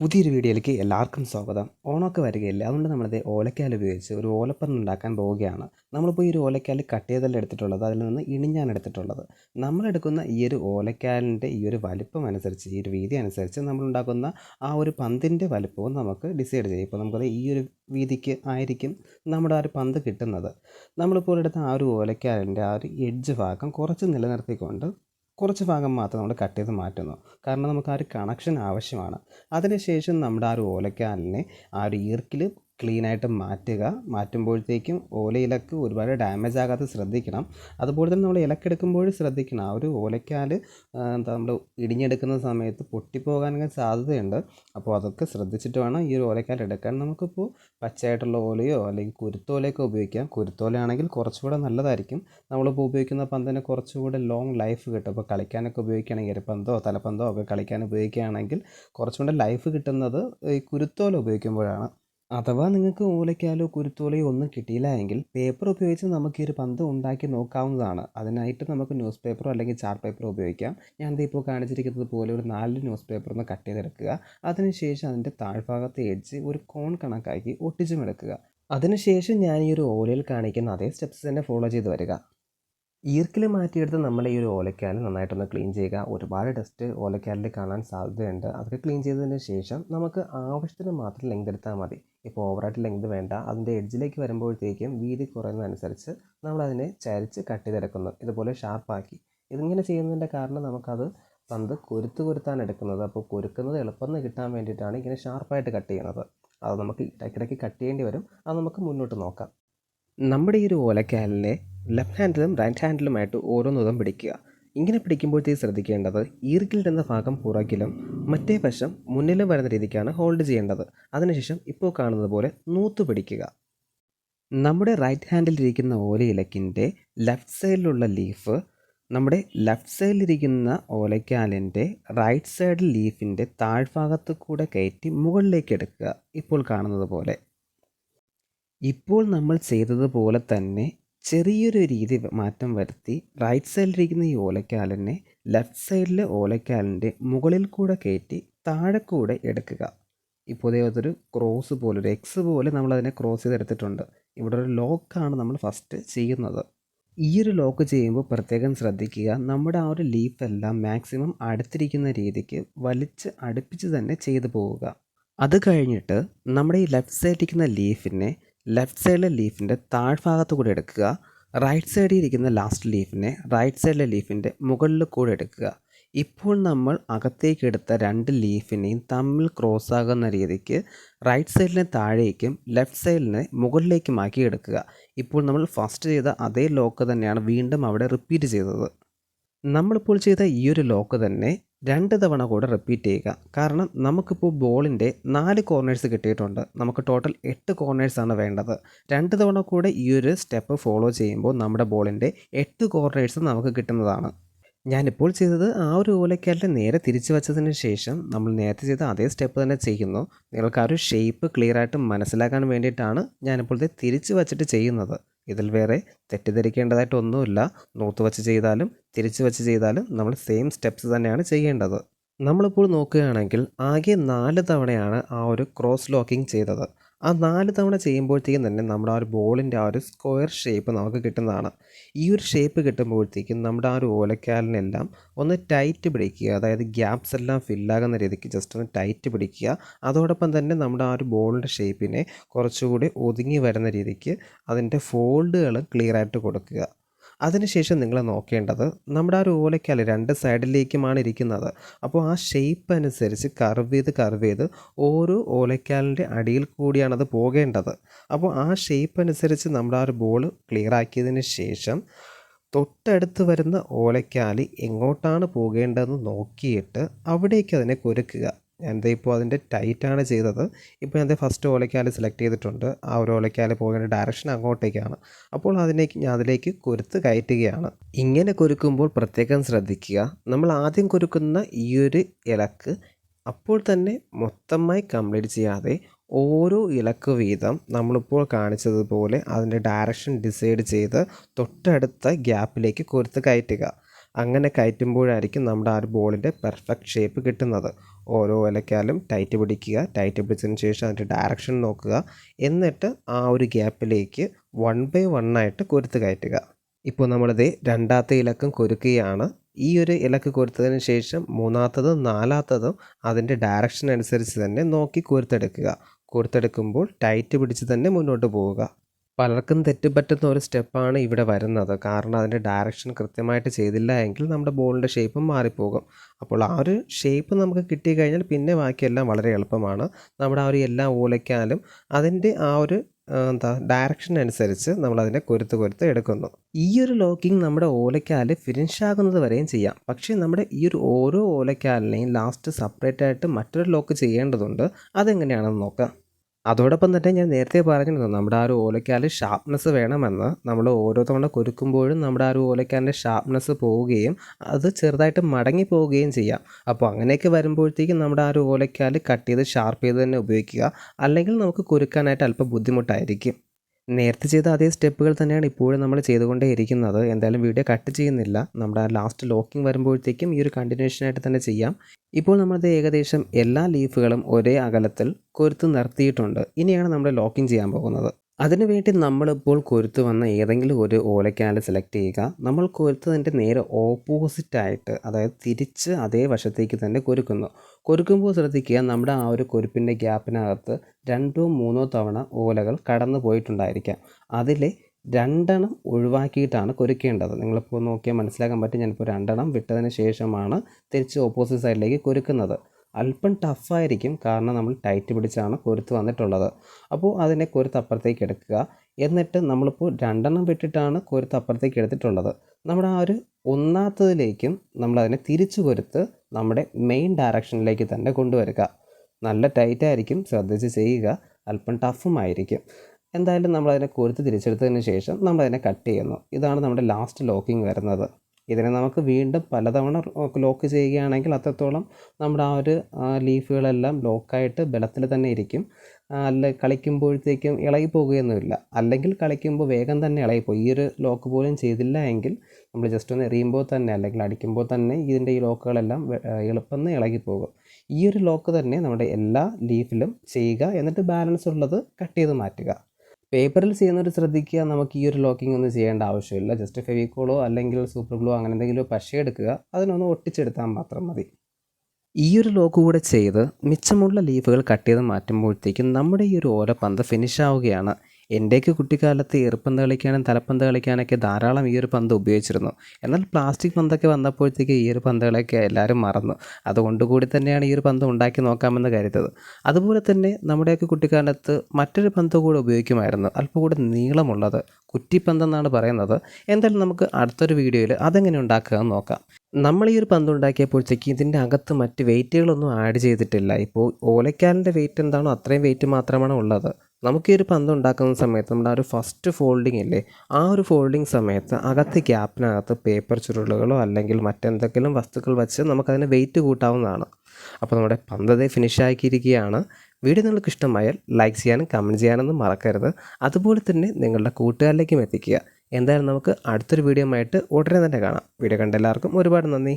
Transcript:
പുതിയൊരു വീഡിയോയിലേക്ക് എല്ലാവർക്കും സ്വാഗതം. ഓണമൊക്കെ വരികയില്ല? അതുകൊണ്ട് നമ്മളത് ഓലക്കാൽ ഉപയോഗിച്ച് ഒരു ഓലപ്പന്ത് ഉണ്ടാക്കാൻ പോവുകയാണ്. നമ്മളിപ്പോൾ ഈ ഒരു ഓലക്കാൽ കട്ട് ചെയ്തല്ല എടുത്തിട്ടുള്ളത്. അതിൽ നിന്ന് ഇണിഞ്ഞാണ് എടുത്തിട്ടുള്ളത്. നമ്മളെടുക്കുന്ന ഈ ഒരു ഓലക്കാലിന്റെ ഈ ഒരു വലിപ്പം അനുസരിച്ച് ഈ ഒരു വീതി അനുസരിച്ച് നമ്മളുണ്ടാക്കുന്ന ആ ഒരു പന്തിന്റെ വലിപ്പവും നമുക്ക് ഡിസൈഡ് ചെയ്യും. ഇപ്പോൾ നമുക്കത് ഈ ഒരു വീതിക്ക് ആയിരിക്കും നമ്മുടെ ആ ഒരു പന്ത് കിട്ടുന്നത്. നമ്മളിപ്പോൾ എടുത്ത ആ ഒരു ഓലക്കാലിന്റെ ആ ഒരു എഡ്ജ് ഭാഗം കുറച്ച് നിലനിർത്തിക്കൊണ്ട് കുറച്ച് ഭാഗം മാത്രം നമ്മൾ കട്ട് ചെയ്ത് മാറ്റുന്നു. കാരണം നമുക്ക് ആ ഒരു കണക്ഷൻ ആവശ്യമാണ്. അതിനുശേഷം നമ്മുടെ ആ ഒരു ഓലക്കാലിനെ ആ ഒരു ഈർക്കിൽ ക്ലീനായിട്ട് മാറ്റുക. മാറ്റുമ്പോഴത്തേക്കും ഓല ഇലക്ക് ഒരുപാട് ഡാമേജ് ആകാതെ ശ്രദ്ധിക്കണം. അതുപോലെ തന്നെ നമ്മൾ ഇലക്കെടുക്കുമ്പോൾ ശ്രദ്ധിക്കണം. ആ ഒരു ഓലയ്ക്കാൽ എന്താ നമ്മൾ ഇടിഞ്ഞെടുക്കുന്ന സമയത്ത് പൊട്ടിപ്പോകാനൊക്കെ സാധ്യതയുണ്ട്. അപ്പോൾ അതൊക്കെ ശ്രദ്ധിച്ചിട്ട് വേണം ഈ ഒരു ഓലയ്ക്കാൽ എടുക്കാൻ. നമുക്കിപ്പോൾ പച്ചയായിട്ടുള്ള ഓലയോ അല്ലെങ്കിൽ കുരുത്തോലയൊക്കെ ഉപയോഗിക്കാം. കുരുത്തോലയാണെങ്കിൽ കുറച്ചുകൂടെ നല്ലതായിരിക്കും. നമ്മളിപ്പോൾ ഉപയോഗിക്കുന്ന പന്തിന് കുറച്ചുകൂടെ ലോങ് ലൈഫ് കിട്ടും. അപ്പോൾ കളിക്കാനൊക്കെ ഉപയോഗിക്കുകയാണെങ്കിൽ ഇരപ്പന്തോ തലപ്പന്തോ ഒക്കെ കളിക്കാൻ ഉപയോഗിക്കുകയാണെങ്കിൽ കുറച്ചുകൂടെ ലൈഫ് കിട്ടുന്നത് ഈ കുരുത്തോല ഉപയോഗിക്കുമ്പോഴാണ്. അഥവാ നിങ്ങൾക്ക് ഓലയ്ക്കാലോ കുരുത്തോലയോ ഒന്നും കിട്ടിയില്ല എങ്കിൽ പേപ്പർ ഉപയോഗിച്ച് നമുക്ക് ഈ ഒരു പന്ത് ഉണ്ടാക്കി നോക്കാവുന്നതാണ്. അതിനായിട്ട് നമുക്ക് ന്യൂസ് പേപ്പറോ അല്ലെങ്കിൽ ചാർട്ട് പേപ്പറോ ഉപയോഗിക്കാം. ഞാൻ ഇപ്പോൾ കാണിച്ചിരിക്കുന്നത് പോലെ ഒരു നാല് ന്യൂസ് പേപ്പർ ഒന്ന് കട്ട് ചെയ്തെടുക്കുക. അതിനുശേഷം അതിന്റെ താഴ്ഭാഗത്തെ എഡ്ജ് ഒരു കോൺ കണക്കാക്കി ഒട്ടിച്ചും എടുക്കുക. അതിനുശേഷം ഞാൻ ഈ ഒരു ഓലയിൽ കാണിക്കുന്ന അതേ സ്റ്റെപ്സ് തന്നെ ഫോളോ ചെയ്ത് വരിക. ഈർക്കിൽ മാറ്റിയെടുത്ത് നമ്മൾ ഈ ഒരു ഓലക്കാൽ നന്നായിട്ടൊന്ന് ക്ലീൻ ചെയ്യുക. ഒരുപാട് ഡസ്റ്റ് ഓലക്കാലിൽ കാണാൻ സാധ്യതയുണ്ട്. അതൊക്കെ ക്ലീൻ ചെയ്തതിന് ശേഷം നമുക്ക് ആവശ്യത്തിന് മാത്രം ലെങ്ത് എടുത്താൽ മതി. ഇപ്പോൾ ഓവറായിട്ട് ലെങ്ത് വേണ്ട. അതിന്റെ എഡ്ജിലേക്ക് വരുമ്പോഴത്തേക്കും വീതി കുറയുന്നതനുസരിച്ച് നമ്മളതിനെ ചരിച്ച് കട്ട് ചെയ്തെടുക്കുന്നു. ഇതുപോലെ ഷാർപ്പാക്കി ഇതിങ്ങനെ ചെയ്യുന്നതിന്റെ കാരണം നമുക്കത് പന്ത് കൊരുത്ത് കൊരുത്താണ് എടുക്കുന്നത്. അപ്പോൾ കൊരുക്കുന്നത് എളുപ്പം കിട്ടാൻ വേണ്ടിയിട്ടാണ് ഇങ്ങനെ ഷാർപ്പായിട്ട് കട്ട് ചെയ്യുന്നത്. അത് നമുക്ക് ഇടയ്ക്കിടയ്ക്ക് കട്ട് ചെയ്യേണ്ടി വരും. അത് നമുക്ക് മുന്നോട്ട് നോക്കാം. നമ്മുടെ ഈ ഒരു ഓലക്കാലിനെ ലെഫ്റ്റ് ഹാൻഡിലും റൈറ്റ് ഹാൻഡിലുമായിട്ട് ഓരോന്നുതം പിടിക്കുക. ഇങ്ങനെ പിടിക്കുമ്പോഴത്തേക്ക് ശ്രദ്ധിക്കേണ്ടത് ഈർക്കിൽ എന്ന ഭാഗം പുറകിലും മറ്റേ വശം മുന്നിലും വരുന്ന രീതിക്കാണ് ഹോൾഡ് ചെയ്യേണ്ടത്. അതിനുശേഷം ഇപ്പോൾ കാണുന്നത് പോലെ നൂത്ത് പിടിക്കുക. നമ്മുടെ റൈറ്റ് ഹാൻഡിലിരിക്കുന്ന ഓലയിലക്കിന്റെ ലെഫ്റ്റ് സൈഡിലുള്ള ലീഫ് നമ്മുടെ ലെഫ്റ്റ് സൈഡിലിരിക്കുന്ന ഓലയ്ക്കാലിന്റെ റൈറ്റ് സൈഡ് ലീഫിന്റെ താഴ്ഭാഗത്ത് കൂടെ കയറ്റി മുകളിലേക്ക് എടുക്കുക. ഇപ്പോൾ കാണുന്നത് പോലെ. ഇപ്പോൾ നമ്മൾ ചെയ്തതുപോലെ തന്നെ ചെറിയൊരു രീതി മാറ്റം വരുത്തി റൈറ്റ് സൈഡിലിരിക്കുന്ന ഈ ഓലക്കാലിനെ ലെഫ്റ്റ് സൈഡിലെ ഓലക്കാലിന്റെ മുകളിൽ കൂടെ കയറ്റി താഴെ കൂടെ എടുക്കുക. ഇപ്പോൾ അതൊരു ക്രോസ് പോലെ ഒരു എക്സ് പോലെ നമ്മൾ നമ്മളതിനെ ക്രോസ് ചെയ്തെടുത്തിട്ടുണ്ട്. ഇവിടെ ഒരു ലോക്കാണ് നമ്മൾ ഫസ്റ്റ് ചെയ്യുന്നത്. ഈ ഒരു ലോക്ക് ചെയ്യുമ്പോൾ പ്രത്യേകം ശ്രദ്ധിക്കുക നമ്മുടെ ആ ഒരു ലീഫ് എല്ലാം മാക്സിമം അടുത്തിരിക്കുന്ന രീതിക്ക് വലിച്ച് അടുപ്പിച്ച് തന്നെ ചെയ്തു പോവുക. അത് കഴിഞ്ഞിട്ട് നമ്മുടെ ഈ ലെഫ്റ്റ് സൈഡിലിരിക്കുന്ന ലീഫിനെ ലെഫ്റ്റ് സൈഡിലെ ലീഫിന്റെ താഴ്ഭാഗത്ത് കൂടെ എടുക്കുക. റൈറ്റ് സൈഡിൽ ഇരിക്കുന്ന ലാസ്റ്റ് ലീഫിനെ റൈറ്റ് സൈഡിലെ ലീഫിന്റെ മുകളിൽ കൂടെ എടുക്കുക. ഇപ്പോൾ നമ്മൾ അകത്തേക്ക് എടുത്ത രണ്ട് ലീഫിനെയും തമ്മിൽ ക്രോസ് ആകുന്ന രീതിക്ക് റൈറ്റ് സൈഡിനെ താഴേക്കും ലെഫ്റ്റ് സൈഡിനെ മുകളിലേക്കും ആക്കി എടുക്കുക. ഇപ്പോൾ നമ്മൾ ഫസ്റ്റ് ചെയ്ത അതേ ലോക്ക് തന്നെയാണ് വീണ്ടും അവിടെ റിപ്പീറ്റ് ചെയ്തത്. നമ്മളിപ്പോൾ ചെയ്ത ഈ ഒരു ലോക്ക് തന്നെ രണ്ട് തവണ കൂടെ റിപ്പീറ്റ് ചെയ്യുക. കാരണം നമുക്കിപ്പോൾ ബോളിന്റെ നാല് കോർണേഴ്സ് കിട്ടിയിട്ടുണ്ട്. നമുക്ക് ടോട്ടൽ എട്ട് കോർണേഴ്സാണ് വേണ്ടത്. രണ്ട് തവണ കൂടെ ഈ ഒരു സ്റ്റെപ്പ് ഫോളോ ചെയ്യുമ്പോൾ നമ്മുടെ ബോളിന്റെ എട്ട് കോർണേഴ്സ് നമുക്ക് കിട്ടുന്നതാണ്. ഞാനിപ്പോൾ ചെയ്തത് ആ ഒരു ഓലക്കാലിന്റെ നേരെ തിരിച്ചു വച്ചതിന് ശേഷം നമ്മൾ നേരത്തെ ചെയ്ത അതേ സ്റ്റെപ്പ് തന്നെ ചെയ്യുന്നു. നിങ്ങൾക്ക് ആ ഒരു ഷേപ്പ് ക്ലിയർ ആയിട്ട് മനസ്സിലാക്കാൻ വേണ്ടിയിട്ടാണ് ഞാനിപ്പോൾ ഇത് തിരിച്ചു വച്ചിട്ട് ചെയ്യുന്നത്. ഇതിൽ വേറെ തെറ്റിദ്ധരിക്കേണ്ടതായിട്ടൊന്നുമില്ല. നൂത്ത് വച്ച് ചെയ്താലും തിരിച്ചു വെച്ച് ചെയ്താലും നമ്മൾ സെയിം സ്റ്റെപ്സ് തന്നെയാണ് ചെയ്യേണ്ടത്. നമ്മളിപ്പോൾ നോക്കുകയാണെങ്കിൽ ആകെ നാല് തവണയാണ് ആ ഒരു ക്രോസ് ലോക്കിംഗ് ചെയ്തത്. ആ നാല് തവണ ചെയ്യുമ്പോഴത്തേക്കും തന്നെ നമ്മുടെ ആ ഒരു ബോളിന്റെ ആ ഒരു സ്ക്വയർ ഷേപ്പ് നമുക്ക് കിട്ടുന്നതാണ്. ഈ ഒരു ഷേപ്പ് കിട്ടുമ്പോഴത്തേക്കും നമ്മുടെ ആ ഒരു ഓലക്കാലിനെല്ലാം ഒന്ന് ടൈറ്റ് പിടിക്കുക അതായത് ഗ്യാപ്സ് എല്ലാം ഫില്ലാകുന്ന രീതിക്ക് ജസ്റ്റ് ഒന്ന് ടൈറ്റ് പിടിക്കുക. അതോടൊപ്പം തന്നെ നമ്മുടെ ആ ഒരു ബോളിന്റെ ഷേപ്പിനെ കുറച്ചുകൂടി ഒതുങ്ങി വരുന്ന രീതിക്ക് അതിന്റെ ഫോൾഡുകൾ ക്ലിയറായിട്ട് കൊടുക്കുക. അതിനുശേഷം നിങ്ങൾ നോക്കേണ്ടത് നമ്മുടെ ആ ഒരു ഓലയ്ക്കല്ല രണ്ട് സൈഡിലേക്കുമാണ് ഇരിക്കുന്നത്. അപ്പോൾ ആ ഷേപ്പ് അനുസരിച്ച് കർവ് ചെയ്ത് കർവ് ചെയ്ത് ഓരോ ഓലയ്ക്കാലിന്റെ അടിയിൽ കൂടിയാണ് അത് പോകേണ്ടത്. അപ്പോൾ ആ ഷേപ്പ് അനുസരിച്ച് നമ്മുടെ ആ ഒരു ബോൾ ക്ലിയർ ആക്കിയതിന് ശേഷം തൊട്ടടുത്ത് വരുന്ന ഓലയ്ക്കാലി എങ്ങോട്ടാണ് പോകേണ്ടതെന്ന് നോക്കിയിട്ട് അവിടേക്ക് അതിനെ കുരുക്കുക. ഞാൻ ഇപ്പോൾ അതിന്റെ ടൈറ്റാണ് ചെയ്തത്. ഇപ്പോൾ ഞാൻ ഫസ്റ്റ് ഓലയ്ക്കാൽ സെലക്ട് ചെയ്തിട്ടുണ്ട്. ആ ഒരു ഓലയ്ക്കാൽ പോകേണ്ട ഡയറക്ഷൻ അങ്ങോട്ടേക്കാണ്. അപ്പോൾ അതിലേക്ക് ഞാൻ അതിലേക്ക് കുരുത്ത് കയറ്റുകയാണ്. ഇങ്ങനെ കുരുക്കുമ്പോൾ പ്രത്യേകം ശ്രദ്ധിക്കുക. നമ്മൾ ആദ്യം കുരുക്കുന്ന ഈ ഒരു ഇലക്ക് അപ്പോൾ തന്നെ മൊത്തമായി കംപ്ലീറ്റ് ചെയ്യാതെ ഓരോ ഇലക്ക് വീതം നമ്മളിപ്പോൾ കാണിച്ചതുപോലെ അതിന്റെ ഡയറക്ഷൻ ഡിസൈഡ് ചെയ്ത് തൊട്ടടുത്ത ഗ്യാപ്പിലേക്ക് കുരുത്ത് കയറ്റുക. അങ്ങനെ കയറ്റുമ്പോഴായിരിക്കും നമ്മുടെ ആ ഒരു ബോളിന്റെ പെർഫെക്റ്റ് ഷേപ്പ് കിട്ടുന്നത്. ഓരോ ഓലക്കാലും ടൈറ്റ് പിടിക്കുക ടൈറ്റ് പിടിച്ചതിന് ശേഷം അതിന്റെ ഡയറക്ഷൻ നോക്കുക. എന്നിട്ട് ആ ഒരു ഗ്യാപ്പിലേക്ക് വൺ ബൈ വൺ ആയിട്ട് കൊരുത്ത് കയറ്റുക. ഇപ്പോൾ നമ്മളിത് രണ്ടാമത്തെ ഇലക്കം കൊരുക്കുകയാണ്. ഈ ഒരു ഇലക്ക് കൊരുത്തതിന് ശേഷം മൂന്നാമത്തതും നാലാമത്തതും അതിന്റെ ഡയറക്ഷൻ അനുസരിച്ച് തന്നെ നോക്കി കൊരുത്തെടുക്കുക. കോർത്തെടുക്കുമ്പോൾ ടൈറ്റ് പിടിച്ച് തന്നെ മുന്നോട്ട് പോവുക. പലർക്കും തെറ്റുപറ്റുന്ന ഒരു സ്റ്റെപ്പാണ് ഇവിടെ വരുന്നത്. കാരണം അതിന്റെ ഡയറക്ഷൻ കൃത്യമായിട്ട് ചെയ്തില്ല എങ്കിൽ നമ്മുടെ ബോളിന്റെ ഷേപ്പും മാറിപ്പോകും. അപ്പോൾ ആ ഒരു ഷേപ്പ് നമുക്ക് കിട്ടിക്കഴിഞ്ഞാൽ പിന്നെ ബാക്കിയെല്ലാം വളരെ എളുപ്പമാണ്. നമ്മുടെ ആ ഒരു എല്ലാ ഓലയ്ക്കാലും അതിന്റെ ആ ഒരു എന്താ ഡയറക്ഷൻ അനുസരിച്ച് നമ്മൾ അതിനെ കൊരുത്ത് കൊരുത്ത് എടുക്കുന്നു. ഈ ഒരു ലോക്കിംഗ് നമ്മുടെ ഓലയ്ക്കാൽ ഫിനിഷ് ആകുന്നത് വരെയും ചെയ്യാം. പക്ഷേ നമ്മുടെ ഈ ഒരു ഓരോ ഓലയ്ക്കാലിനെയും ലാസ്റ്റ് സെപ്പറേറ്റ് ആയിട്ട് മറ്റൊരു ലോക്ക് ചെയ്യേണ്ടതുണ്ട്. അതെങ്ങനെയാണെന്ന് നോക്കാം. അതോടൊപ്പം തന്നെ ഞാൻ നേരത്തെ പറഞ്ഞിരുന്നു നമ്മുടെ ആ ഒരു ഓലയ്ക്കാൽ ഷാർപ്നെസ് വേണമെന്ന്. നമ്മൾ ഓരോ തവണ കൊരുക്കുമ്പോഴും നമ്മുടെ ആ ഒരു ഓലയ്ക്കാലിന്റെ ഷാർപ്നെസ് പോവുകയും അത് ചെറുതായിട്ട് മടങ്ങി പോവുകയും ചെയ്യാം. അപ്പോൾ അങ്ങനെയൊക്കെ വരുമ്പോഴത്തേക്കും നമ്മുടെ ആ ഒരു ഓലയ്ക്കാൽ കട്ട് ചെയ്ത് ഷാർപ്പ് ചെയ്ത് തന്നെ ഉപയോഗിക്കുക. അല്ലെങ്കിൽ നമുക്ക് കുരുക്കാനായിട്ട് അല്പം ബുദ്ധിമുട്ടായിരിക്കും. നേരത്തെ ചെയ്ത അതേ സ്റ്റെപ്പുകൾ തന്നെയാണ് ഇപ്പോഴും നമ്മൾ ചെയ്തുകൊണ്ടേ ഇരിക്കുന്നത്. എന്തായാലും വീഡിയോ കട്ട് ചെയ്യുന്നില്ല. നമ്മുടെ ലാസ്റ്റ് ലോക്കിംഗ് വരുമ്പോഴത്തേക്കും ഈ ഒരു കണ്ടിന്യൂഷനായിട്ട് തന്നെ ചെയ്യാം. ഇപ്പോൾ നമ്മളത് ഏകദേശം എല്ലാ ലീഫുകളും ഒരേ അകലത്തിൽ കൊരുത്ത് നിർത്തിയിട്ടുണ്ട്. ഇനിയാണ് നമ്മൾ ലോക്കിംഗ് ചെയ്യാൻ പോകുന്നത്. അതിനുവേണ്ടി നമ്മളിപ്പോൾ കൊരുത്ത് വന്ന ഏതെങ്കിലും ഒരു ഓലക്കാൽ സെലക്ട് ചെയ്യുക. നമ്മൾ കൊരുത്തതിന്റെ നേരെ ഓപ്പോസിറ്റായിട്ട് അതായത് തിരിച്ച് അതേ വശത്തേക്ക് തന്നെ കൊരുക്കുന്നു. കൊരുക്കുമ്പോൾ ശ്രദ്ധിക്കുക നമ്മുടെ ആ ഒരു കൊരുപ്പിന്റെ ഗ്യാപ്പിനകത്ത് രണ്ടോ മൂന്നോ തവണ ഓലകൾ കടന്നു പോയിട്ടുണ്ടായിരിക്കാം. അതിലെ രണ്ടെണ്ണം ഒഴിവാക്കിയിട്ടാണ് കൊരുക്കേണ്ടത്. നിങ്ങളിപ്പോൾ നോക്കിയാൽ മനസ്സിലാക്കാൻ പറ്റും ഞാനിപ്പോൾ രണ്ടെണ്ണം വിട്ടതിന് ശേഷമാണ് തിരിച്ച് ഓപ്പോസിറ്റ് സൈഡിലേക്ക് കൊരുക്കുന്നത്. അല്പം ടഫായിരിക്കും കാരണം നമ്മൾ ടൈറ്റ് പിടിച്ചാണ് കൊരുത്ത് വന്നിട്ടുള്ളത്. അപ്പോൾ അതിനെ കൊരുത്ത് അപ്പുറത്തേക്ക് എടുക്കുക. എന്നിട്ട് നമ്മളിപ്പോൾ രണ്ടെണ്ണം വിട്ടിട്ടാണ് കൊരുത്ത് അപ്പുറത്തേക്ക് എടുത്തിട്ടുള്ളത്. നമ്മുടെ ആ ഒരു ഒന്നാത്തതിലേക്കും നമ്മളതിനെ തിരിച്ചു കൊരുത്ത് നമ്മുടെ മെയിൻ ഡയറക്ഷനിലേക്ക് തന്നെ കൊണ്ടുവരിക. നല്ല ടൈറ്റ് ആയിരിക്കും ശ്രദ്ധിച്ച് ചെയ്യുക. അല്പം ടഫുമായിരിക്കും എന്തായാലും നമ്മളതിനെ കൊരുത്ത് തിരിച്ചെടുത്തതിന് ശേഷം നമ്മളതിനെ കട്ട് ചെയ്യുന്നു. ഇതാണ് നമ്മുടെ ലാസ്റ്റ് ലോക്കിംഗ് വരുന്നത്. ഇതിനെ നമുക്ക് വീണ്ടും പലതവണ ലോക്ക് ചെയ്യുകയാണെങ്കിൽ അത്രത്തോളം നമ്മുടെ ആ ഒരു ലീഫുകളെല്ലാം ലോക്കായിട്ട് ബലത്തിൽ തന്നെ ഇരിക്കും. അല്ല കളിക്കുമ്പോഴത്തേക്കും ഇളകി പോകുകയൊന്നുമില്ല. അല്ലെങ്കിൽ കളിക്കുമ്പോൾ വേഗം തന്നെ ഇളകിപ്പോയി ഈ ഒരു ലോക്ക് പോലും ചെയ്തില്ല എങ്കിൽ നമ്മൾ ജസ്റ്റ് ഒന്ന് എറിയുമ്പോൾ തന്നെ അല്ലെങ്കിൽ അടിക്കുമ്പോൾ തന്നെ ഇതിന്റെ ഈ ലോക്കുകളെല്ലാം എളുപ്പം ഇളകിപ്പോകും ഈ ഒരു ലോക്ക് തന്നെ നമ്മുടെ എല്ലാ ലീഫിലും ചെയ്യുക. എന്നിട്ട് ബാലൻസ് ഉള്ളത് കട്ട് ചെയ്ത് മാറ്റുക. പേപ്പറിൽ ചെയ്യുന്നവർ ശ്രദ്ധിക്കുക നമുക്ക് ഈ ഒരു ലോക്കിംഗ് ഒന്നും ചെയ്യേണ്ട ആവശ്യമില്ല. ജസ്റ്റ് ഫെവിക്കോളോ അല്ലെങ്കിൽ സൂപ്പർ ഗ്ലോ അങ്ങനെ എന്തെങ്കിലും പശ എടുക്കുക അതിനൊന്ന് ഒട്ടിച്ചെടുത്താൽ മാത്രം മതി. ഈ ഒരു ലോക്ക് കൂടെ ചെയ്ത് മിച്ചമുള്ള ലീഫുകൾ കട്ട് ചെയ്ത് മാറ്റുമ്പോഴത്തേക്കും നമ്മുടെ ഈ ഒരു ഓല പന്ത് ഫിനിഷ് ആവുകയാണ്. എന്റെയൊക്കെ കുട്ടിക്കാലത്ത് എറുപ്പന്ത് കളിക്കാനും തലപ്പന്ത് കളിക്കാനൊക്കെ ധാരാളം ഈ ഒരു പന്ത് ഉപയോഗിച്ചിരുന്നു. എന്നാൽ പ്ലാസ്റ്റിക് പന്തൊക്കെ വന്നപ്പോഴത്തേക്ക് ഈ ഒരു പന്തുകളൊക്കെ എല്ലാവരും മറന്നു. അതുകൊണ്ട് കൂടി തന്നെയാണ് ഈ ഒരു പന്ത് ഉണ്ടാക്കി നോക്കാമെന്ന് കരുതത് അതുപോലെ തന്നെ നമ്മുടെയൊക്കെ കുട്ടിക്കാലത്ത് മറ്റൊരു പന്ത് കൂടെ ഉപയോഗിക്കുമായിരുന്നു. അല്പം കൂടെ നീളമുള്ളത് കുറ്റിപ്പന്തെന്നാണ് പറയുന്നത്. എന്തായാലും നമുക്ക് അടുത്തൊരു വീഡിയോയിൽ അതെങ്ങനെ ഉണ്ടാക്കുക എന്ന് നോക്കാം. നമ്മൾ ഈ ഒരു പന്ത് ഉണ്ടാക്കിയപ്പോഴത്തേക്ക് ഇതിന്റെ അകത്ത് മറ്റ് വെയിറ്റുകളൊന്നും ആഡ് ചെയ്തിട്ടില്ല. ഇപ്പോൾ ഓലക്കാലിന്റെ വെയിറ്റ് എന്താണോ അത്രയും വെയിറ്റ് മാത്രമാണ് ഉള്ളത്. നമുക്ക് ഈ ഒരു പന്ത് ഉണ്ടാക്കുന്ന സമയത്ത് നമ്മുടെ ആ ഒരു ഫസ്റ്റ് ഫോൾഡിംഗ് അല്ലേ ആ ഒരു ഫോൾഡിംഗ് സമയത്ത് അകത്ത് ഗ്യാപ്പിനകത്ത് പേപ്പർ ചുരുളുകളോ അല്ലെങ്കിൽ മറ്റെന്തെങ്കിലും വസ്തുക്കൾ വെച്ച് നമുക്കതിന് വെയിറ്റ് കൂട്ടാവുന്നതാണ്. അപ്പോൾ നമ്മുടെ പന്തതെ ഫിനിഷ് ആക്കിയിരിക്കുകയാണ്. വീഡിയോ നിങ്ങൾക്ക് ഇഷ്ടമായാൽ ലൈക്ക് ചെയ്യാനും കമന്റ് ചെയ്യാനൊന്നും മറക്കരുത്. അതുപോലെ തന്നെ നിങ്ങളുടെ കൂട്ടുകാരിലേക്കും എത്തിക്കുക. എന്തായാലും നമുക്ക് അടുത്തൊരു വീഡിയോ ആയിട്ട് ഉടനെ തന്നെ കാണാം. വീഡിയോ കണ്ട എല്ലാവർക്കും ഒരുപാട് നന്ദി.